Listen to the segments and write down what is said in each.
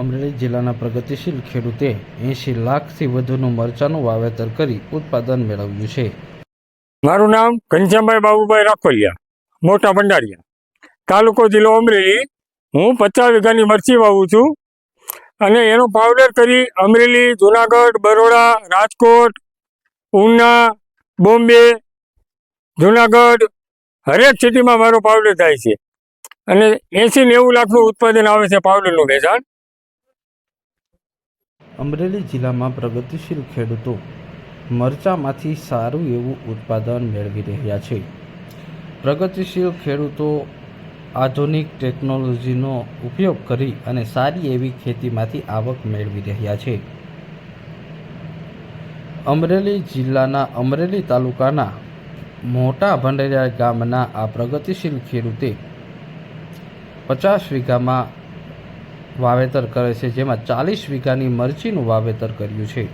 અમરેલી જિલ્લાના પ્રગતિશીલ ખેડૂતે એંશી લાખથી વધુનું મરચાનું વાવેતર કરી ઉત્પાદન મેળવ્યું છે. મારું નામ ઘનશ્યામભાઈ બાબુભાઈ રાખોલિયા, મોટા ભંડારિયા. તાલુકો જિલ્લો અમરેલી. હું પચાસ વીઘાની મરચી વાવું છું અને એનો પાવડર કરી અમરેલી, જુનાગઢ, બરોડા, રાજકોટ, ઉના, બોમ્બે, જુનાગઢ હરેક સિટીમાં મારો પાવડર થાય છે. અને એંસી નેવું લાખનું ઉત્પાદન આવે છે પાવડરનું વેચાણ. અમરેલી જિલ્લામાં પ્રગતિશીલ ખેડૂતો મરચામાંથી સારું એવું ઉત્પાદન મેળવી રહ્યા છે. પ્રગતિશીલ ખેડૂતો આધુનિક ટેકનોલોજીનો ઉપયોગ કરી અને સારી એવી ખેતીમાંથી આવક મેળવી રહ્યા છે. અમરેલી જિલ્લાના અમરેલી તાલુકાના મોટા ભંડેરિયા ગામના આ પ્રગતિશીલ ખેડૂતે પચાસ વીઘામાં વાવેતર કરે છે, જેમાં ચાલીસ વીઘાની મરચીનું વાવેતર કર્યું છે.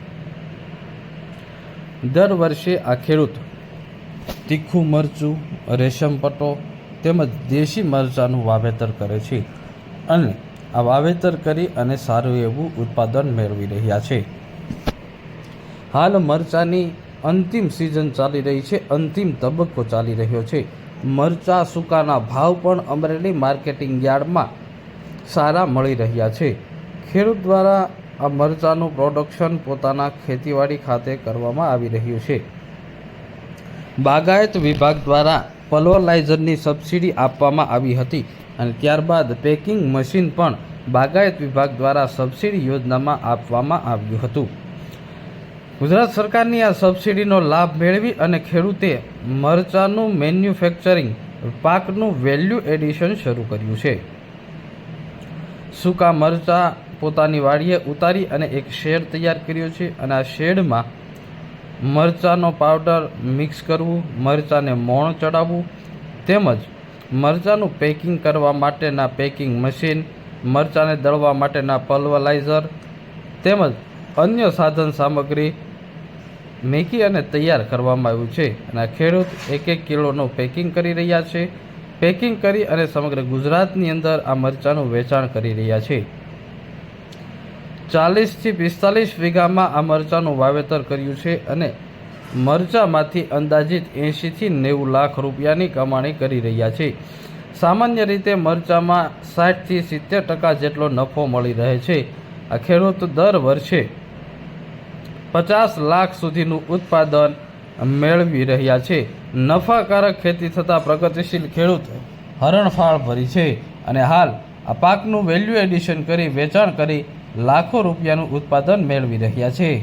દર વર્ષે આ ખેડૂત તીખું મરચું, રેશમ પટ્ટો તેમજ દેશી મરચાંનું વાવેતર કરે છે અને આ વાવેતર કરી અને સારું એવું ઉત્પાદન મેળવી રહ્યા છે. હાલ મરચાની અંતિમ સિઝન ચાલી રહી છે, અંતિમ તબક્કો ચાલી રહ્યો છે. મરચા સૂકાના ભાવ પણ અમરેલી માર્કેટિંગ યાર્ડમાં સારા મળી રહ્યા છે. ખેડૂત દ્વારા આ મરચાનું પ્રોડક્શન પોતાના ખેતીવાડી ખાતે કરવામાં આવી રહ્યું છે. બાગાયત વિભાગ દ્વારા પલ્વલાઇઝરની સબસિડી આપવામાં આવી હતી અને ત્યારબાદ પેકિંગ મશીન પણ બાગાયત વિભાગ દ્વારા સબસિડી યોજનામાં આપવામાં આવ્યું હતું. ગુજરાત સરકારની આ સબસિડીનો લાભ મેળવી અને ખેડૂતે મરચાનું મેન્યુફેક્ચરિંગ પાકનું વેલ્યુ એડિશન શરૂ કર્યું છે. સૂકા મરચાં પોતાની વાડીએ ઉતારી અને એક શેડ તૈયાર કર્યો છે અને આ શેડમાં મરચાંનો પાવડર મિક્સ કરવું, મરચાંને મોણ ચડાવવું તેમજ મરચાંનું પેકિંગ કરવા માટેના પેકિંગ મશીન, મરચાંને દળવા માટેના પલ્વલાઇઝર તેમજ અન્ય સાધન સામગ્રી મેકી અને તૈયાર કરવામાં આવ્યું છે. અને ખેડૂત એક એક કિલોનું પેકિંગ કરી રહ્યા છે. પેકિંગ કરી અને સમગ્ર ગુજરાતની અંદર આ મરચાંનું વેચાણ કરી રહ્યા છે. ચાલીસથી પિસ્તાલીસ વીઘામાં આ મરચાંનું વાવેતર કર્યું છે અને મરચાંમાંથી અંદાજિત એંશીથી નેવું લાખ રૂપિયાની કમાણી કરી રહ્યા છે. સામાન્ય રીતે મરચાંમાં સાઠથી સિત્તેર ટકા જેટલો નફો મળી રહે છે. આ ખેડૂત દર વર્ષે પચાસ લાખ સુધીનું ઉત્પાદન મેળવી રહ્યા છે. નફાકારક ખેતી થતાં પ્રગતિશીલ ખેડૂત હરણફાળ ભરી છે અને હાલ આ પાકનું વેલ્યુ એડિશન કરી વેચાણ કરી લાખો રૂપિયાનું ઉત્પાદન મેળવી રહ્યા છે.